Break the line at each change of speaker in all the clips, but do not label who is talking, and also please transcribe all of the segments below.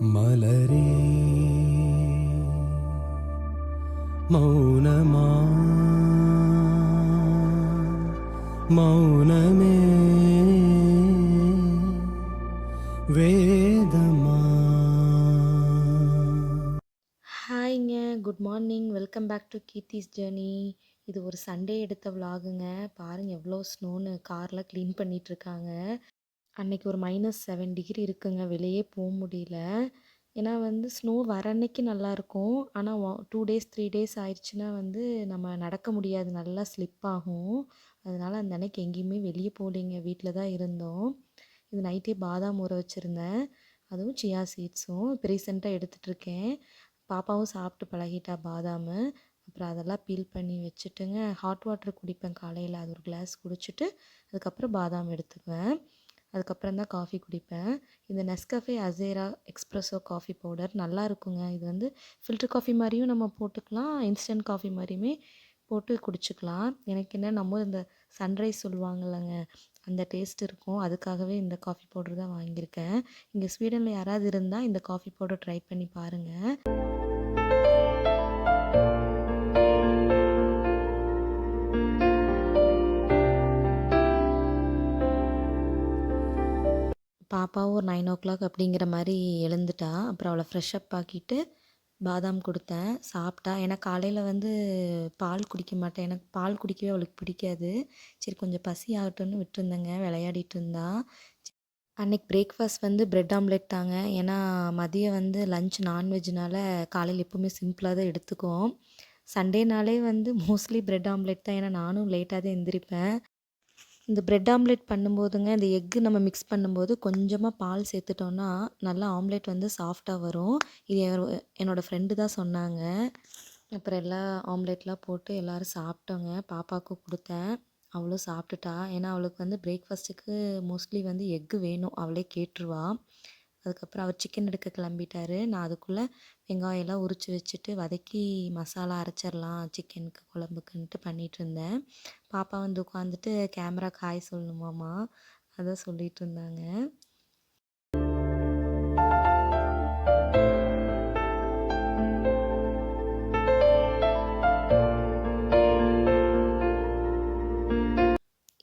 மலரே. மௌனமா. மௌனமே. வேதமா.
ஹாய்ங்க good morning. Welcome back to Keerthi's journey. இது ஒரு சண்டே எடுத்த விலாகுங்க பாருங்கள் எவ்வளோ ஸ்னோன்னு காரில் க்ளீன் பண்ணிகிட்ருக்காங்க அன்னைக்கு ஒரு மைனஸ் செவன் டிகிரி இருக்குங்க. வெளியே போக முடியல. ஏன்னா வந்து ஸ்னோ வர அன்னைக்கு நல்லாயிருக்கும் ஆனால் டூ டேஸ் த்ரீ டேஸ் ஆயிடுச்சுன்னா வந்து நம்ம நடக்க முடியாது. நல்லா ஸ்லிப் ஆகும். அதனால் அந்த அன்னைக்கு எங்கேயுமே வெளியே போகலிங்க. வீட்டில் தான் இருந்தோம். இது நைட்டே பாதாம் ஊற வச்சுருந்தேன். அதுவும் சியா சீட்ஸும் இப்போ ரீசெண்டாக எடுத்துகிட்ருக்கேன் பாப்பாவும் சாப்பிட்டு பழகிட்டா பாதாம். அப்புறம் அதெல்லாம் பீல் பண்ணி வச்சுட்டுங்க. ஹாட் வாட்டர் குடிப்பேன் காலையில். அது ஒரு கிளாஸ் குடிச்சிட்டு அதுக்கப்புறம் பாதாம் எடுத்துக்குவேன். அதுக்கப்புறம் தான் காஃபி குடிப்பேன். இந்த Nescafe Azera espresso coffee powder நல்லா இருக்குங்க. இது வந்து ஃபில்டர் காஃபி மாதிரியும் நம்ம போட்டுக்கலாம். இன்ஸ்டன்ட் காஃபி மாதிரியுமே போட்டு குடிச்சுக்கலாம். எனக்கு என்ன நம்ம இந்த சன்ரைஸ் சொல்லுவாங்கல்லங்க அந்த டேஸ்ட் இருக்கும். அதுக்காகவே இந்த காஃபி பவுடர் தான் வாங்கியிருக்கேன். இங்கே ஸ்வீடனில் யாராவது இருந்தால் இந்த காஃபி பவுடர் ட்ரை பண்ணி பாருங்கள் பாப்பாவும் ஒரு நைன் ஓ கிளாக் அப்படிங்கிற மாதிரி எழுந்துட்டா. அப்புறம் அவளை ஃப்ரெஷ் அப் ஆக்கிட்டு பாதாம் கொடுத்தேன். சாப்பிட்டா. ஏன்னா காலையில் வந்து பால் குடிக்க மாட்டேன். எனக்கு பால் குடிக்கவே அவளுக்கு பிடிக்காது. சரி கொஞ்சம் பசி ஆகட்டும்னு விட்டுருந்தேங்க. விளையாடிட்டு இருந்தா. அன்னைக்கு பிரேக்ஃபாஸ்ட் வந்து பிரெட் ஆம்லெட் தாங்க. ஏன்னா மதியம் வந்து லஞ்ச் நான்வெஜ்னால காலையில் எப்போவுமே சிம்பிளாக தான் எடுத்துக்குவோம். சண்டேனாலே வந்து மோஸ்ட்லி பிரெட் ஆம்லெட் தான். ஏன்னா நானும் லேட்டாக தான் எந்திரிப்பேன். இந்த பிரெட் ஆம்லெட் பண்ணும்போதுங்க இந்த எக்கு நம்ம மிக்ஸ் பண்ணும்போது கொஞ்சமாக பால் சேர்த்துட்டோன்னா நல்லா ஆம்லெட் வந்து சாஃப்டாக வரும். இது என்னோடய ஃப்ரெண்டு தான் சொன்னாங்க. அப்புறம் எல்லா ஆம்லெட்லாம் போட்டு எல்லோரும் சாப்பிட்டோங்க. பாப்பாவுக்கு கொடுத்தேன். அவளும் சாப்பிட்டுட்டா. ஏன்னா அவளுக்கு வந்து பிரேக்ஃபாஸ்ட்டுக்கு மோஸ்ட்லி வந்து எக்கு வேணும். அவளே கேட்டுருவா. அதுக்கப்புறம் அவர் சிக்கன் எடுக்க கிளம்பிட்டாரு. நான் அதுக்குள்ளே வெங்காயம் எல்லாம் உரித்து வச்சுட்டு வதக்கி மசாலா அரைச்சிடலாம் சிக்கனுக்கு குழம்புக்குன்ட்டு பண்ணிகிட்டு இருந்தேன். பாப்பா வந்து உட்காந்துட்டு கேமரா காய் சொல்லணுமாம்மா? அதான் சொல்லிகிட்டு இருந்தாங்க.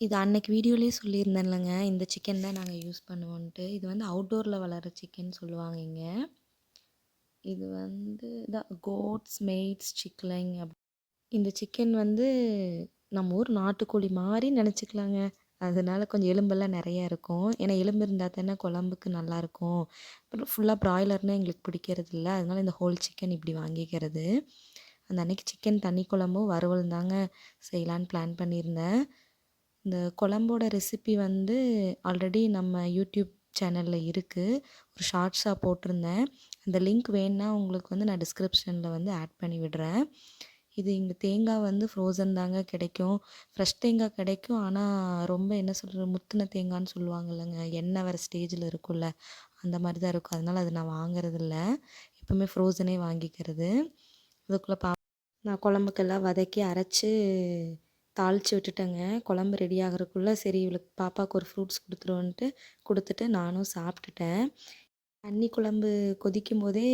இது அன்னைக்கு வீடியோலேயே சொல்லியிருந்தேன்லங்க. இந்த சிக்கன் தான் நாங்கள் யூஸ் பண்ணுவோன்ட்டு. இது வந்து அவுட்டோரில் வளர்கிற சிக்கன் சொல்லுவாங்க இங்கே. இது வந்து த கோட்ஸ் மெய்ட்ஸ் சிக்கலைங் அப் இந்த சிக்கன் வந்து நம்ம ஊர் நாட்டுக்கோழி மாதிரி நினச்சிக்கலாங்க. அதனால கொஞ்சம் எலும்பெல்லாம் நிறையா இருக்கும். ஏன்னா எலும்பு இருந்தால் தானே குழம்புக்கு நல்லாயிருக்கும் அப்புறம் ஃபுல்லாக ப்ராய்லர்னால் எங்களுக்கு பிடிக்கிறது இல்லை அதனால இந்த ஹோல் சிக்கன் இப்படி வாங்கிக்கிறது. அந்த அன்னைக்கு சிக்கன் தண்ணி குழம்பும் வறுவல் தாங்க செய்யலான்னு பிளான் பண்ணியிருந்தேன். இந்த குழம்போட ரெசிபி வந்து ஆல்ரெடி நம்ம யூடியூப் சேனலில் இருக்குது ஒரு ஷார்ட்ஸாக போட்டிருந்தேன். அந்த லிங்க் வேணுன்னா உங்களுக்கு வந்து நான் டிஸ்கிரிப்ஷனில் வந்து ஆட் பண்ணி விடுறேன். இது இங்கே தேங்காய் வந்து ஃப்ரோசன் தாங்க கிடைக்கும். ஃப்ரெஷ் தேங்காய் கிடைக்கும். ஆனால் ரொம்ப என்ன சொல்கிறது முத்தின தேங்காய்னு சொல்லுவாங்க இல்லைங்க எண்ணெய் வர ஸ்டேஜில் இருக்கும்ல. அந்த மாதிரி தான் இருக்கும். அதனால் அது நான் வாங்குறதில்ல. எப்போவுமே எப்பவுமே ஃப்ரோசனே வாங்கிக்கிறது. அதுக்குள்ளே பா நான் குழம்புக்கெல்லாம் வதக்கி அரைச்சி தாளித்து விட்டுட்டேங்க. குழம்பு ரெடி ஆகிறதுக்குள்ளே சரி இவளுக்கு பாப்பாவுக்கு ஒரு ஃப்ரூட்ஸ் கொடுத்துருவோன்ட்டு கொடுத்துட்டு நானும் சாப்பிட்டுட்டேன். தண்ணி குழம்பு கொதிக்கும் போதே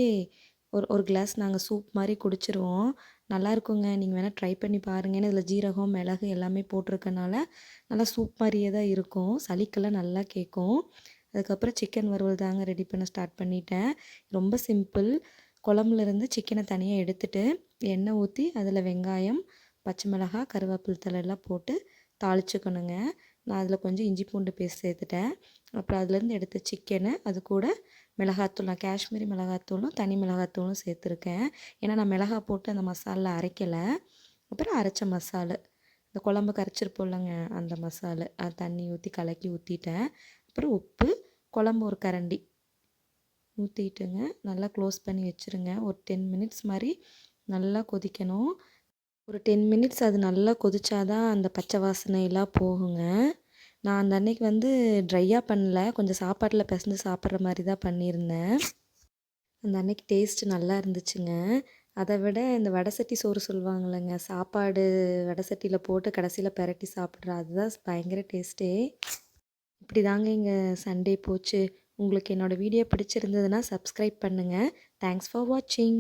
ஒரு ஒரு கிளாஸ் நாங்கள் சூப் மாதிரி குடிச்சிருவோம். நல்லா இருக்குங்க. நீங்கள் வேணால் ட்ரை பண்ணி பாருங்கன்னு இதில் ஜீரகம் மிளகு எல்லாமே போட்டிருக்கனால நல்லா சூப் மாதிரியே தான் இருக்கும். சளிக்கெல்லாம் நல்லா கேட்கும். அதுக்கப்புறம் சிக்கன் வறுவல் தாங்க ரெடி பண்ண ஸ்டார்ட் பண்ணிட்டேன். ரொம்ப சிம்பிள் குழம்புலேருந்து சிக்கனை தனியாக எடுத்துட்டு எண்ணெய் ஊற்றி அதில் வெங்காயம் பச்சை மிளகாய் கருவேப்பிலை தழை எல்லாம் போட்டு தாளிச்சுக்கணுங்க. நான் அதில் கொஞ்சம் இஞ்சி பூண்டு பேஸ்ட் சேர்த்துட்டேன். அப்புறம் அதுலேருந்து எடுத்த சிக்கனு அது கூட மிளகாத்தூள் நான் காஷ்மீரி மிளகாத்தூளும் தனி மிளகாத்தூளும் சேர்த்துருக்கேன். ஏன்னா நான் மிளகாய் போட்டு அந்த மசாலா அரைக்கலை. அப்புறம் அரைச்ச மசாலு. இந்த குழம்பு கரைச்சிருப்போம்லங்க அந்த மசாலு. அது தண்ணி ஊற்றி கலக்கி ஊற்றிட்டேன் அப்புறம் உப்பு குழம்பு ஒரு கரண்டி. ஊற்றிட்டுங்க நல்லா க்ளோஸ் பண்ணி வச்சுருங்க. ஒரு டென் மினிட்ஸ் மாதிரி நல்லா கொதிக்கணும். ஒரு டென் மினிட்ஸ் அது நல்லா கொதிச்சாதான் அந்த பச்சை வாசனையெல்லாம் போகுங்க. நான் அந்த அன்னைக்கு வந்து ட்ரையாக பண்ணல. கொஞ்சம் சாப்பாட்டில் பிசைஞ்சு சாப்பிட்ற மாதிரி தான் பண்ணியிருந்தேன். அந்த அன்னைக்கு டேஸ்ட் நல்லா இருந்துச்சுங்க. அதை விட இந்த வடை சட்டி சோறு சொல்லுவாங்கல்லங்க சாப்பாடு வடை சட்டியில் போட்டு கடைசியில் பெரட்டி சாப்பிட்ற அதுதான் பயங்கர டேஸ்ட்டே இப்படி தாங்க இங்கே சண்டே போச்சு. உங்களுக்கு என்னோடய வீடியோ பிடிச்சிருந்ததுன்னா சப்ஸ்கிரைப் பண்ணுங்கள் தேங்க்ஸ் ஃபார் வாட்சிங்